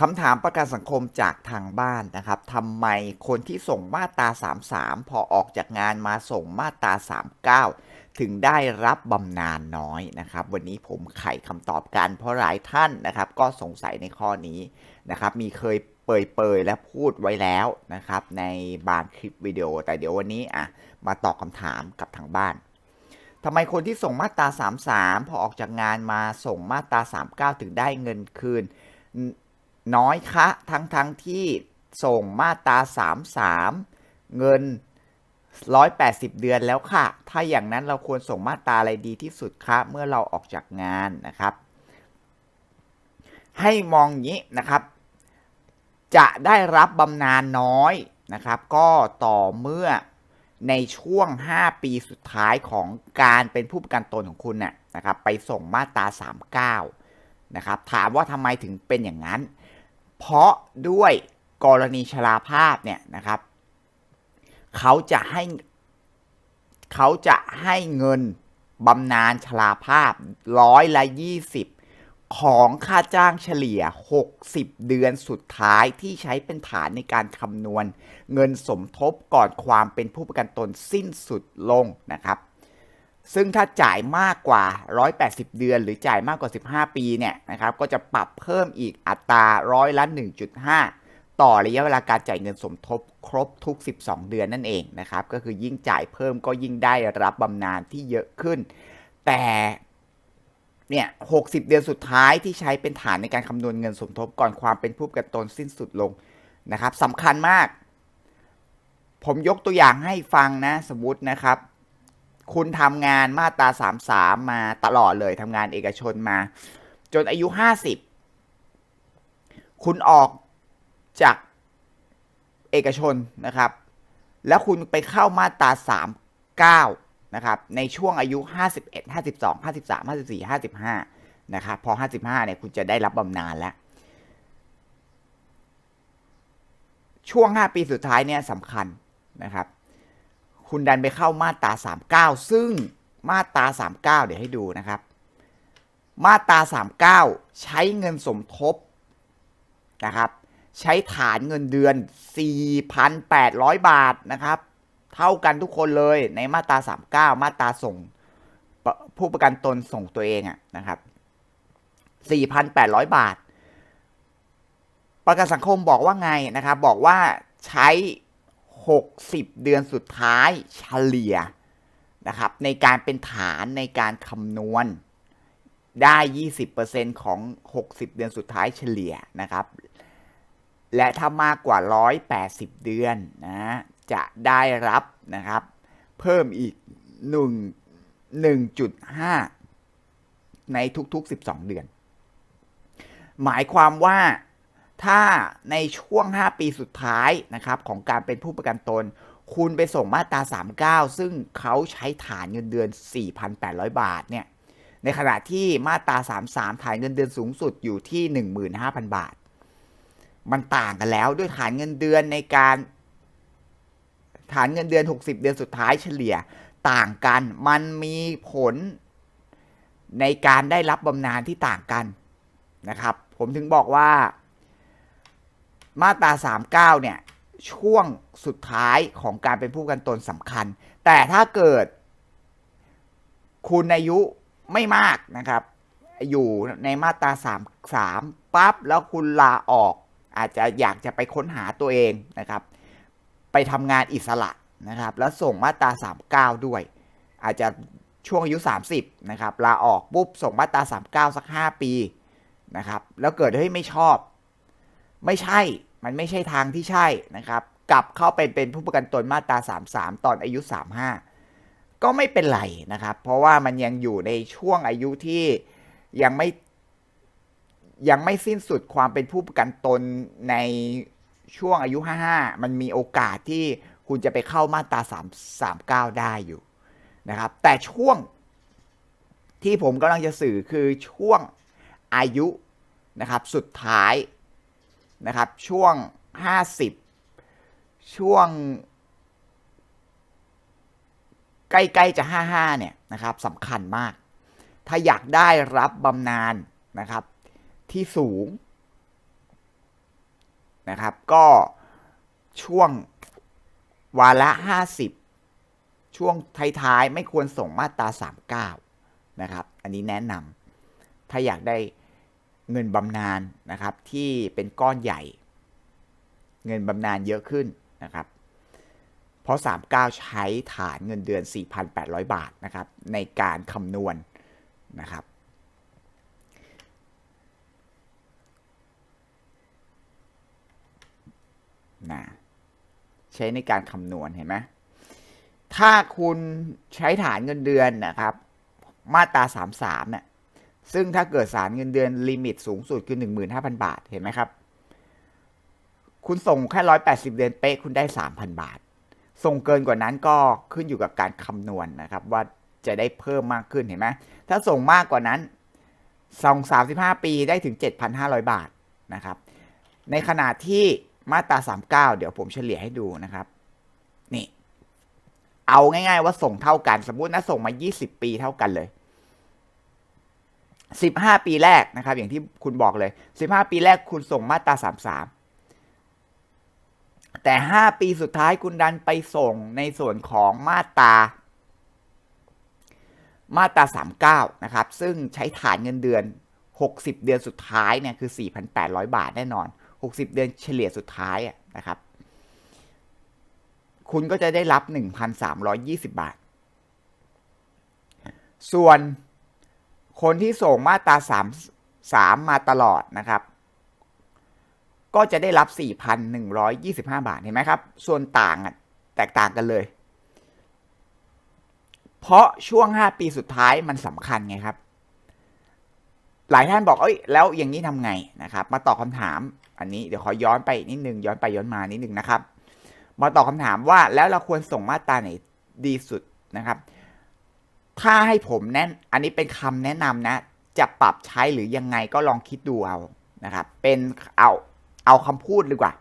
คำถามประกันสังคมจากทางบ้านนะครับทำไมคนที่ส่งมาตรา 33 พอออกจากงานมาส่งมาตรา 39 ถึงได้รับบำนาญน้อยนะครับ วันนี้ผมไขคำตอบกัน เพราะหลายท่านนะครับ ก็สงสัยในข้อนี้นะครับ มีเคยเปยๆและพูดไว้แล้วนะครับ ในบางคลิปวิดีโอ แต่เดี๋ยววันนี้อะมาตอบคำถามกับทางบ้านทำไมคนที่ส่งมาตรา 33 พอออกจากงานมาส่งมาตรา 39 ถึงได้เงินคืน น้อยคะทั้งทั้งที่ส่งมาตรา33 เงิน 180 เดือนแล้วค่ะ ถ้าอย่างนั้นเราควรส่งมาตราอะไรดีที่สุดคะเมื่อเราออกจากงานนะครับ ให้มองงนี้นะครับ จะได้รับบำนาญน้อยนะครับ ก็ต่อเมื่อในช่วง 5 ปีสุดท้ายของการเป็นผู้ประกันตนของคุณน่ะนะครับ ไปส่งมาตรา39นะครับถามว่าทำไมถึงเป็นอย่างนั้น เพราะด้วยกรณีชราภาพเนี่ยนะครับ เขาจะให้เขาจะให้เงินบำนาญชราภาพร้อยละ20ของค่าจ้างเฉลี่ย 60 เดือนสุดท้ายที่ใช้เป็นฐานในการคำนวณ เงินสมทบก่อนความเป็นผู้ประกันตนสิ้นสุดลงนะครับ ซึ่งถ้าจ่ายมากกว่า 180 เดือน หรือจ่ายมากกว่า 15 ปีเนี่ยนะครับ ก็จะปรับเพิ่มอีกอัตราร้อยละ 1.5 ต่อระยะเวลาการจ่ายเงินสมทบครบทุก 12 เดือนนั่นเองนะครับ ก็คือยิ่งจ่ายเพิ่มก็ยิ่งได้รับบำนาญที่เยอะขึ้น แต่เนี่ย60 เดือนสุดท้ายที่ใช้เป็นฐานในการคำนวณเงินสมทบก่อนความเป็นผู้ประกันตนสิ้นสุดลงนะครับสำคัญมาก ผมยกตัวอย่างให้ฟังนะสมมตินะครับ คุณทำงานมาตรา33มาตลอดเลยทำงานเอกชนมา จนอายุ50คุณออกจากเอกชนนะครับ แล้วคุณไปเข้ามาตรา39นะครับในช่วงอายุ 51 52 53 54 55 นะครับพอ 55 เนี่ยคุณจะได้รับบำนาญแล้ว ช่วง 5 ปีสุดท้ายเนี่ยสำคัญนะครับ คุณดันไปเข้ามาตรา 39 ซึ่งมาตรา 39 เดี๋ยวให้ดูนะครับ มาตรา 39 ใช้เงินสมทบนะครับ ใช้ฐานเงินเดือน 4,800 บาทนะครับ เท่ากันทุกคนเลยในมาตรา 39 มาตราส่งผู้ประกันตนส่งตัวเองอะนะครับ 4,800 บาท ประกันสังคมบอกว่าไงนะครับ บอกว่าใช้ 60 เดือนสุดท้ายเฉลี่ยนะครับ ในการเป็นฐานในการคำนวณได้ 20%ของ 60 เดือนสุดท้ายเฉลี่ยนะครับ และถ้ามากกว่า 180 เดือนนะจะได้รับนะครับ เพิ่มอีก 1 1.5 ในทุกๆ 12 เดือน หมายความว่า ถ้าในช่วง 5 ปีสุดท้ายนะครับของการเป็นผู้ประกันตน คุณไปส่งมาตรา 39 ซึ่งเขาใช้ฐานเงินเดือน 4,800 บาทเนี่ยในขณะที่มาตรา 33 ฐานเงินเดือนสูงสุดอยู่ที่ 15,000 บาท มันต่างกันแล้วด้วยฐานเงินเดือนในการฐานเงินเดือน 60 เดือนสุดท้ายเฉลี่ยต่างกัน มันมีผลในการได้รับบำนาญที่ต่างกันนะครับ ผมถึงบอกว่า มาตรา 39 เนี่ย ช่วงสุดท้ายของการเป็นผู้กันตนสำคัญ แต่ถ้าเกิด คุณอายุไม่มากนะครับ อยู่ในมาตรา 33ปั๊บแล้วคุณลาออก อาจจะอยากจะไปค้นหาตัวเองนะครับ ไปทำงานอิสระนะครับ แล้วส่งมาตรา 39 ด้วย อาจจะช่วงอายุ 30 นะครับ ลาออกปุ๊บ ส่งมาตรา 39 สัก 5 ปีนะครับ แล้วเกิดเฮ้ยไม่ชอบ ไม่ใช่ มันไม่ใช่ทางที่ใช่นะครับ กลับเข้าไปเป็นผู้ประกันตนมาตรา 33 ตอนอายุ 35 ก็ไม่เป็นไรนะครับ เพราะว่ามันยังอยู่ในช่วงอายุที่ยังไม่ยังไม่สิ้นสุดความเป็นผู้ประกันตนในช่วงอายุ 55 มันมีโอกาสที่คุณจะไปเข้ามาตรา 3 39 ได้อยู่นะครับ แต่ช่วงที่ผมกำลังจะสื่อคือช่วงอายุนะครับ สุดท้าย นะครับ ช่วง 50 ช่วง ใกล้ๆจะ 55 เนี่ยนะครับสำคัญมาก ถ้าอยากได้รับบำนาญนะครับ ที่สูงนะครับ ก็ช่วงวาระ50 ช่วงท้ายๆ ไม่ควรส่งมาตรา 39 นะครับ อันนี้แนะนำถ้าอยากได้ เงินบำนาญนะครับที่เป็นก้อนใหญ่ เงินบำนาญเยอะขึ้นนะครับเพราะ 39 ใช้ฐานเงินเดือน 4,800 บาทนะครับในการคำนวณนะครับนะใช้ในการคำนวณเห็นไหมถ้าคุณใช้ฐานเงินเดือนนะครับ มาตรา 33เนี่ย ซึ่งถ้าเกิดสารเงินเดือนลิมิตสูงสุดคือ 15,000 บาท เห็นไหมครับ คุณส่งแค่ 180 เดือนเป๊ะคุณได้ 3,000 บาท ส่งเกินกว่านั้นก็ขึ้นอยู่กับการคำนวณนะครับ ว่าจะได้เพิ่มมากขึ้นเห็นไหมถ้าส่งมากกว่านั้นส่ง35 ปีได้ถึง 7,500 บาทนะครับ ในขณะที่มาตรา 39 เดี๋ยวผมเฉลี่ยให้ดูนะครับ นี่ เอาง่าย ๆ ว่าส่งเท่ากัน สมมตินะส่งมา 20 ปีเท่ากันเลย 15 ปีแรกนะครับ อย่างที่คุณบอกเลย 15 ปีแรกคุณส่งมาตรา 33 แต่ 5 ปีสุดท้ายคุณดันไปส่งในส่วนของมาตรามาตรา 39 นะครับ ซึ่งใช้ฐานเงินเดือน 60 เดือนสุดท้ายเนี่ยคือ 4,800 บาทแน่นอน 60 เดือนเฉลี่ยสุดท้ายนะครับ คุณก็จะได้รับ 1,320 บาท ส่วน คนที่ส่งมาตรา3 3 มาตลอดนะครับ ก็จะได้รับ 4,125 บาท เห็นไหมครับ ส่วนต่างแตกต่างกันเลย เพราะช่วง 5 ปีสุดท้ายมันสำคัญไงครับ หลายท่านบอกเอ้ย แล้วอย่างนี้ทำไงนะครับ มาตอบคำถาม อันนี้เดี๋ยวขอย้อนไปนิดนึง ย้อนไปย้อนมานิดนึงนะครับ มาตอบคำถามว่าแล้วเราควรส่งมาตราไหนดีสุดนะครับ ถ้าให้ผมแนะอันนี้เป็นคำแนะนำนะ จะปรับใช้หรือยังไงก็ลองคิดดูเอานะครับ เป็นเอาเอาคำพูดดีกว่า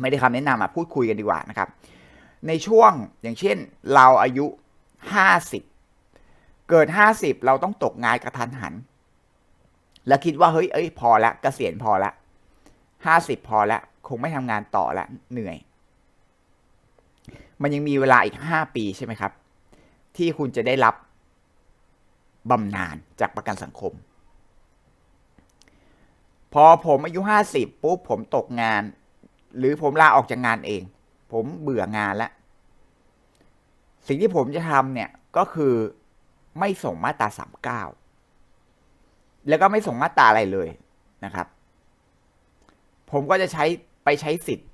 ไม่ได้คำแนะนำอะพูดคุยกันดีกว่านะครับ ในช่วงอย่างเช่น เราอายุห้าสิบเกิดห้าสิบเราต้องตกงานกระทันหัน แล้วคิดว่าเฮ้ยเอ้ยพอละเกษียณพอละห้าสิบพอละ คงไม่ทำงานต่อละเหนื่อย มันยังมีเวลาอีกห้าปีใช่ไหมครับ ที่คุณจะได้รับบำนาญจากประกันสังคม พอผมอายุห้าสิบปุ๊บผมตกงาน หรือผมลาออกจากงานเอง ผมเบื่องานแล้ว สิ่งที่ผมจะทำเนี่ยก็คือไม่ส่งมาตราสามเก้าแล้วก็ไม่ส่งมาตราอะไรเลยนะครับ ผมก็จะใช้ไปใช้สิทธิ์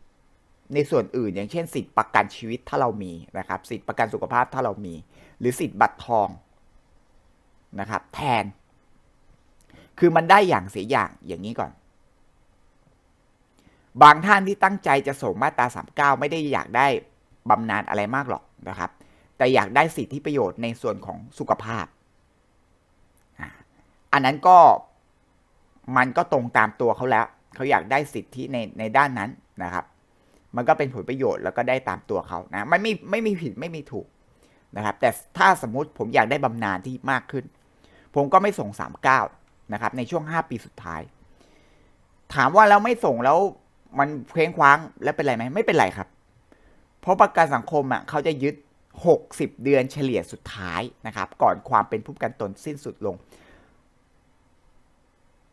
ในส่วนอื่น อย่างเช่น สิทธิ์ประกันชีวิตถ้าเรามีนะครับ สิทธิ์ประกันสุขภาพถ้าเรามี หรือสิทธิ์บัตรทองนะครับ แทน คือมันได้อย่างเสียอย่างอย่างนี้ก่อน บางท่านที่ตั้งใจจะส่งมาตรา 39 ไม่ได้อยากได้บำนาญอะไรมากหรอกนะครับ แต่อยากได้สิทธิประโยชน์ในส่วนของสุขภาพ อันนั้นก็มันก็ตรงตามตัวเขาแล้ว เขาอยากได้สิทธิในในด้านนั้นนะครับ มันก็เป็นผลประโยชน์แล้วก็ได้ตามตัวเขานะไม่ไม่ไม่มีผิดไม่มีถูก นะครับ แต่ถ้าสมมุติผมอยากได้บำนาญที่มากขึ้น ผมก็ไม่ส่ง 39 นะครับ ในช่วง 5 ปีสุดท้าย ถามว่าแล้วไม่ส่งแล้วมันเคว้งคว้างแล้วเป็นไรไหมไม่เป็นไรครับ เพราะประกันสังคมอะเขาจะยึด 60 เดือนเฉลี่ยสุดท้ายนะครับ ก่อนความเป็นผู้ประกันตนสิ้นสุดลง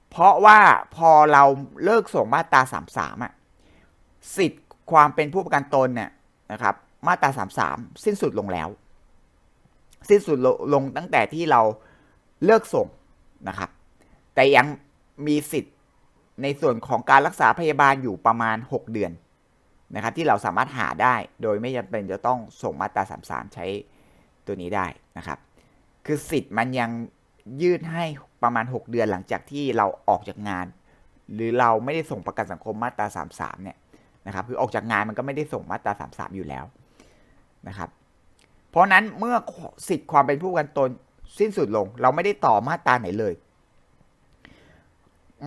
เพราะว่าพอเราเลิกส่งมาตรา 33อะสิทธิ์ความเป็นผู้ประกันตนเนี่ยนะครับ มาตรา 33 สิ้นสุดลงแล้ว สิ้นสุดลงตั้งแต่ที่เราเลิกส่งนะครับ แต่ยังมีสิทธิ์ในส่วนของการรักษาพยาบาลอยู่ประมาณ 6 เดือนนะครับ ที่เราสามารถหาได้โดยไม่จำเป็นจะต้องส่งมาตรา33 ใช้ตัวนี้ได้นะครับ คือสิทธิ์มันยังยืดให้ประมาณ 6 เดือนหลังจากที่เราออกจากงาน หรือเราไม่ได้ส่งประกันสังคมมาตรา33เนี่ยนะครับ คือออกจากงานมันก็ไม่ได้ส่งมาตรา33 อยู่แล้วนะครับ เพราะนั้นเมื่อสิทธิ์ความเป็นผู้ประกันตนสิ้นสุดลง เราไม่ได้ต่อมาตราไหนเลย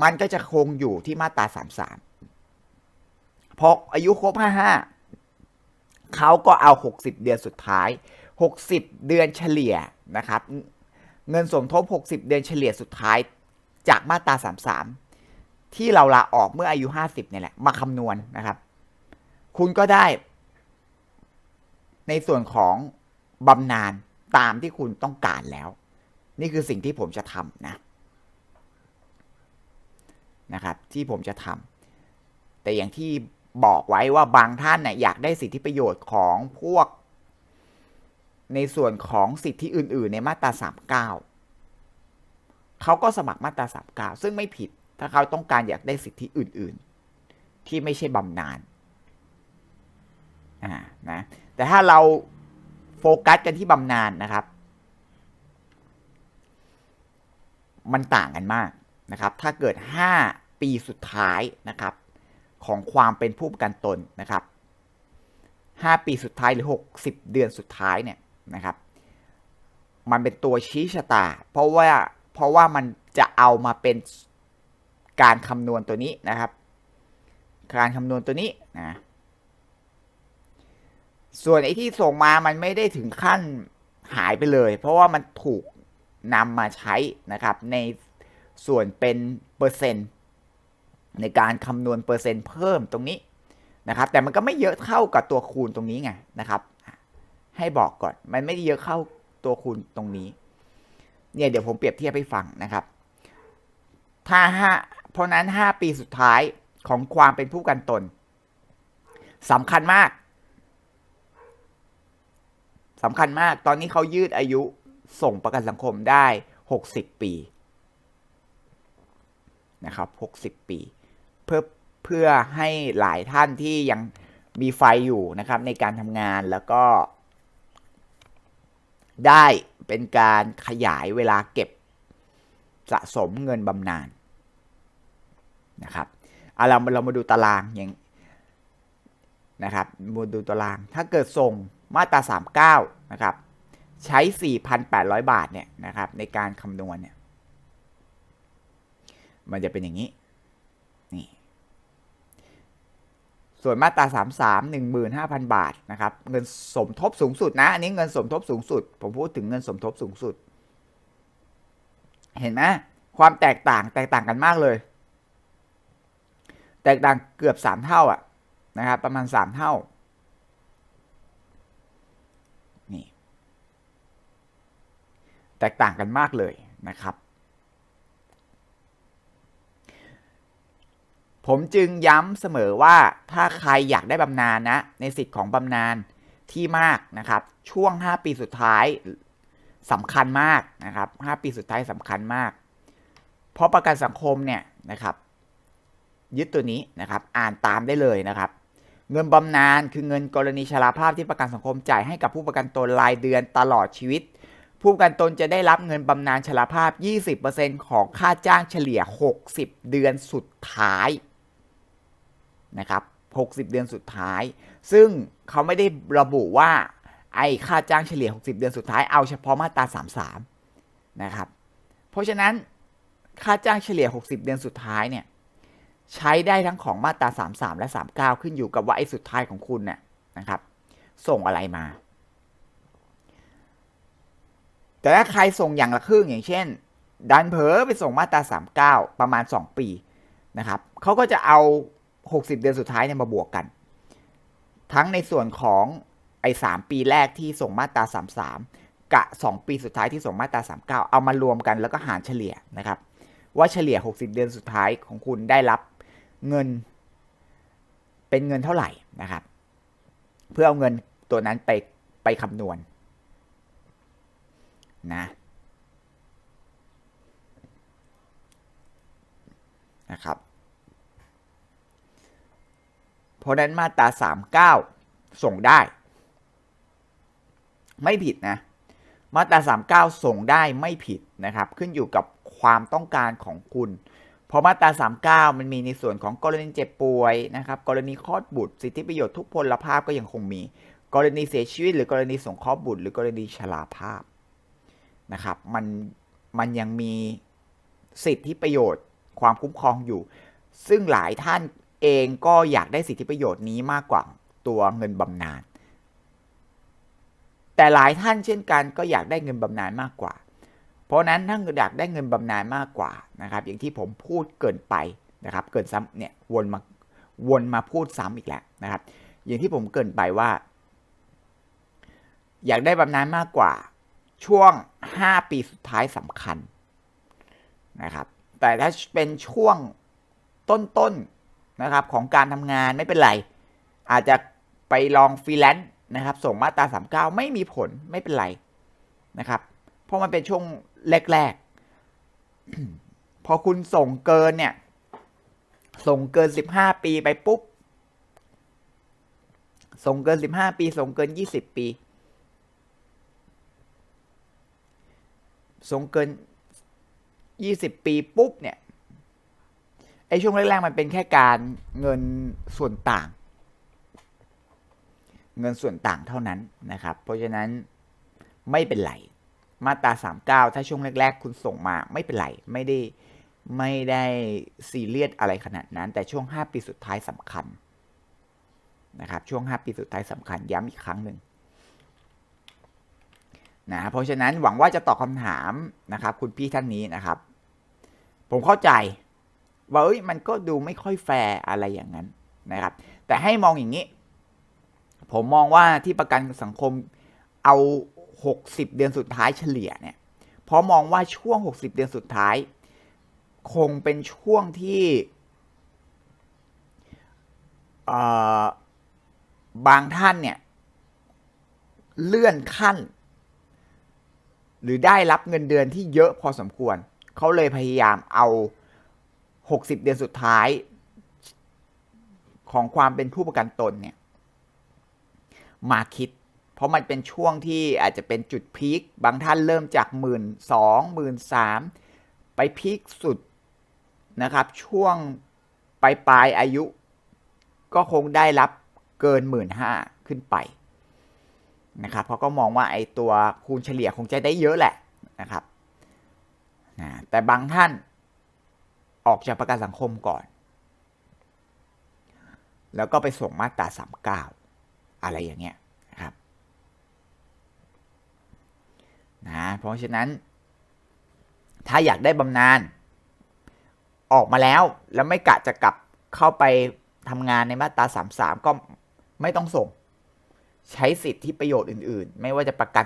มันก็จะคงอยู่ที่มาตรา33พออายุครบ55เขาก็เอา60เดือนสุดท้าย60เดือนเฉลี่ยนะครับ เงินสมทบ60เดือนเฉลี่ยสุดท้าย จากมาตรา33ที่เราลาออกเมื่ออายุห้าสิบเนี่ยแหละมาคำนวณนะครับ คุณก็ได้ ในส่วนของ บำนาญตามที่คุณต้องการแล้ว นี่คือสิ่งที่ผมจะทำนะนะครับ ที่ผมจะทำแต่อย่างที่บอกไว้ว่าบางท่านเนี่ยอยากได้สิทธิประโยชน์ของพวก ในส่วนของสิทธิอื่น ๆ ในมาตราสามเก้าเขาก็สมัครมาตราสามเก้าซึ่งไม่ผิดถ้าเขาต้องการอยากได้สิทธิอื่น ๆ ที่ไม่ใช่บำนาญอ่านะแต่ถ้าเรา โฟกัสกันที่บำนาญนะครับ มันต่างกันมากนะครับ ถ้าเกิด 5 ปีสุดท้ายนะครับ ของความเป็นผู้ประกันตนนะครับ 5 ปีสุดท้ายหรือ 60 เดือนสุดท้ายเนี่ยนะครับ มันเป็นตัวชี้ชะตา เพราะว่าเพราะว่ามันจะเอามาเป็นการคำนวณตัวนี้นะครับ การคำนวณตัวนี้นะ ส่วนไอ้ที่ส่งมามันไม่ได้ถึงขั้นหายไปเลย เพราะว่ามันถูกนำมาใช้นะครับ ในส่วนเป็นเปอร์เซ็นต์ ในการคำนวณเปอร์เซ็นต์เพิ่มตรงนี้นะครับ แต่มันก็ไม่เยอะเท่ากับตัวคูณตรงนี้ไงนะครับ ให้บอกก่อนมันไม่ได้เยอะเข้าตัวคูณตรงนี้ เนี่ยเดี๋ยวผมเปรียบเทียบให้ฟังนะครับ ถ้าห้าเพราะนั้น 5 ปีสุดท้ายของความเป็นผู้กันตนสำคัญมาก สำคัญมาก ตอนนี้เขายืดอายุส่งประกันสังคมได้ 60 ปีนะครับ 60 ปี เพื่อเพื่อให้หลายท่านที่ยังมีไฟอยู่นะครับในการทำงานแล้วก็ ได้เป็นการขยายเวลาเก็บสะสมเงินบำนาญนะครับเอาเราเรามาดูตารางอย่างนะครับมาดูตาราง ถ้าเกิดส่ง มาตรา 39 นะครับ ใช้ 4,800 บาทเนี่ยนะครับในการคำนวณเนี่ย มันจะเป็นอย่างนี้ นี่ ส่วนมาตรา 33 15,000 บาทนะครับ เงินสมทบสูงสุดนะ อันนี้เงินสมทบสูงสุด ผมพูดถึงเงินสมทบสูงสุด เห็นไหมความแตกต่างแตกต่างกันมากเลย แตกต่างเกือบ 3 เท่าอะนะครับ ประมาณ 3 เท่า นี่ แตกต่างกันมากเลยนะครับ ผมจึงย้ำเสมอว่าถ้าใครอยากได้บำนาญนะ ในสิทธิ์ของบำนาญที่มากนะครับ ช่วง 5 ปีสุดท้ายสำคัญมากนะครับ 5 ปีสุดท้ายสำคัญมาก เพราะประกันสังคมเนี่ยนะครับ ยึดตัวนี้นะครับ อ่านตามได้เลยนะครับเงินบำนาญคือเงินกรณีชราภาพที่ประกันสังคมจ่ายให้กับผู้ประกันตนรายเดือนตลอดชีวิต ผู้ประกันตนจะได้รับเงินบำนาญชราภาพ 20%ของค่าจ้างเฉลี่ย 60 เดือนสุดท้ายนะครับ 60 เดือนสุดท้าย ซึ่งเขาไม่ได้ระบุว่าไอ้ค่าจ้างเฉลี่ย 60 เดือนสุดท้ายเอาเฉพาะมาตรา 33 นะครับ เพราะฉะนั้นค่าจ้างเฉลี่ย 60 เดือนสุดท้ายเนี่ยใช้ได้ทั้งของมาตรา 33 และ 39 ขึ้นอยู่กับว่าไอ้สุดท้ายของคุณเนี่ยนะครับ ส่งอะไรมา แต่ถ้าใครส่งอย่างละครึ่งอย่างเช่น ดันเผลอไปส่งมาตรา 39 ประมาณ 2 ปีนะครับเขาก็จะเอา 60 เดือนสุดท้ายเนี่ยมาบวกกัน ทั้งในส่วนของไอ้3ปีแรกที่ส่งมาตรา 33 กับ 2 ปีสุดท้ายที่ส่งมาตรา 39 เอามารวมกันแล้วก็หารเฉลี่ยนะครับ ว่าเฉลี่ย 60 เดือนสุดท้ายของคุณได้รับเงินเป็นเงินเท่าไหร่นะครับ เพื่อเอาเงินตัวนั้นไปไปคำนวณ นะนะครับ เพราะนั้นมาตรา 39 ส่งได้ ไม่ผิดนะ มาตรา 39 ส่งได้ไม่ผิดนะครับ ขึ้นอยู่กับความต้องการของคุณ เพราะมาตรา 39 มันมีในส่วนของกรณีเจ็บป่วยนะครับ กรณีคลอดบุตร สิทธิประโยชน์ทุกพลภาพก็ยังคงมี กรณีเสียชีวิต หรือกรณีสงเคราะห์บุตร หรือกรณีชราภาพ นะครับ มันมันยังมีสิทธิประโยชน์ความคุ้มครองอยู่ ซึ่งหลายท่านเองก็อยากได้สิทธิประโยชน์นี้มากกว่าตัวเงินบำนาญแต่หลายท่านเช่นกันก็อยากได้เงินบำนาญมากกว่า เพราะนั้นถ้าอยากได้เงินบำนาญมากกว่านะครับ อย่างที่ผมพูดเกินไปนะครับ เกิดซ้ำเนี่ยวนมาวนมาพูดซ้ำอีกแล้วนะครับ อย่างที่ผมเกินไปว่า อยากได้บำนาญมากกว่า ช่วง 5 ปีสุดท้ายสำคัญนะครับ แต่ถ้าเป็นช่วงต้นๆนะครับของการทำงานไม่เป็นไร อาจจะไปลองฟรีแลนซ์นะครับ ส่งมาตรา 39 ไม่มีผลไม่เป็นไรนะครับ เพราะมันเป็นช่วงแรกๆ พอคุณส่งเกินเนี่ย ส่งเกิน 15 ปีไปปุ๊บ ส่งเกิน 15 ปี ส่งเกิน 20 ปี ส่งเกิน 20 ปีปุ๊บเนี่ยไอช่วงแรกๆมันเป็นแค่การเงินส่วนต่าง เงินส่วนต่างเท่านั้นนะครับ เพราะฉะนั้นไม่เป็นไรมาตรา 39 ถ้าช่วงแรก ๆ คุณส่งมาไม่เป็นไร ไม่ได้ไม่ได้ซีเรียสอะไรขนาดนั้น แต่ช่วง 5 ปีสุดท้ายสำคัญนะครับช่วง 5 ปีสุดท้ายสำคัญย้ำอีกครั้งหนึ่ง นะเพราะฉะนั้นหวังว่าจะตอบคำถามนะครับ คุณพี่ท่านนี้นะครับ ผมเข้าใจว่าเอ้ยมันก็ดูไม่ค่อยแฟร์อะไรอย่างนั้นนะครับ แต่ให้มองอย่างนี้ ผมมองว่าที่ประกันสังคมเอา 60 เดือนสุดท้ายเฉลี่ยเนี่ยเพราะมองว่าช่วง 60 เดือนสุดท้าย คงเป็นช่วงที่บางท่านเนี่ย เลื่อนขั้น หรือได้รับเงินเดือนที่เยอะพอสมควร เขาเลยพยายามเอา 60 เดือนสุดท้าย ของความเป็นผู้ประกันตนเนี่ย มาคิด เพราะมันเป็นช่วงที่อาจจะเป็นจุดพีคบางท่านเริ่มจากหมื่นสองหมื่นสามไปพีคสุดนะครับ ช่วงปลายปลายอายุ ก็คงได้รับเกินหมื่นห้าขึ้นไป นะครับเพราะก็มองว่าไอ้ตัวคูณเฉลี่ยคงจะได้เยอะแหละนะครับนะแต่บางท่านออกจากประกันสังคมก่อน แล้วก็ไปส่งมาตราสามเก้าอะไรอย่างเงี้ยครับนะเพราะฉะนั้น ถ้าอยากได้บำนาญออกมาแล้วแล้วไม่กะจะกลับเข้าไปทำงานในมาตราสามสามก็ไม่ต้องส่ง ใช้สิทธิประโยชน์อื่น ๆ ไม่ว่าจะประกัน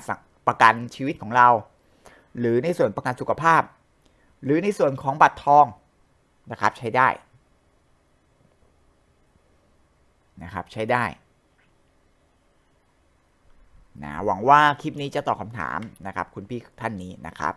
ประกันชีวิตของเรา หรือในส่วนประกันสุขภาพ หรือในส่วนของบัตรทองนะครับใช้ได้นะครับใช้ได้นะหวังว่าคลิปนี้จะตอบคำถามนะครับ คุณพี่ท่านนี้นะครับ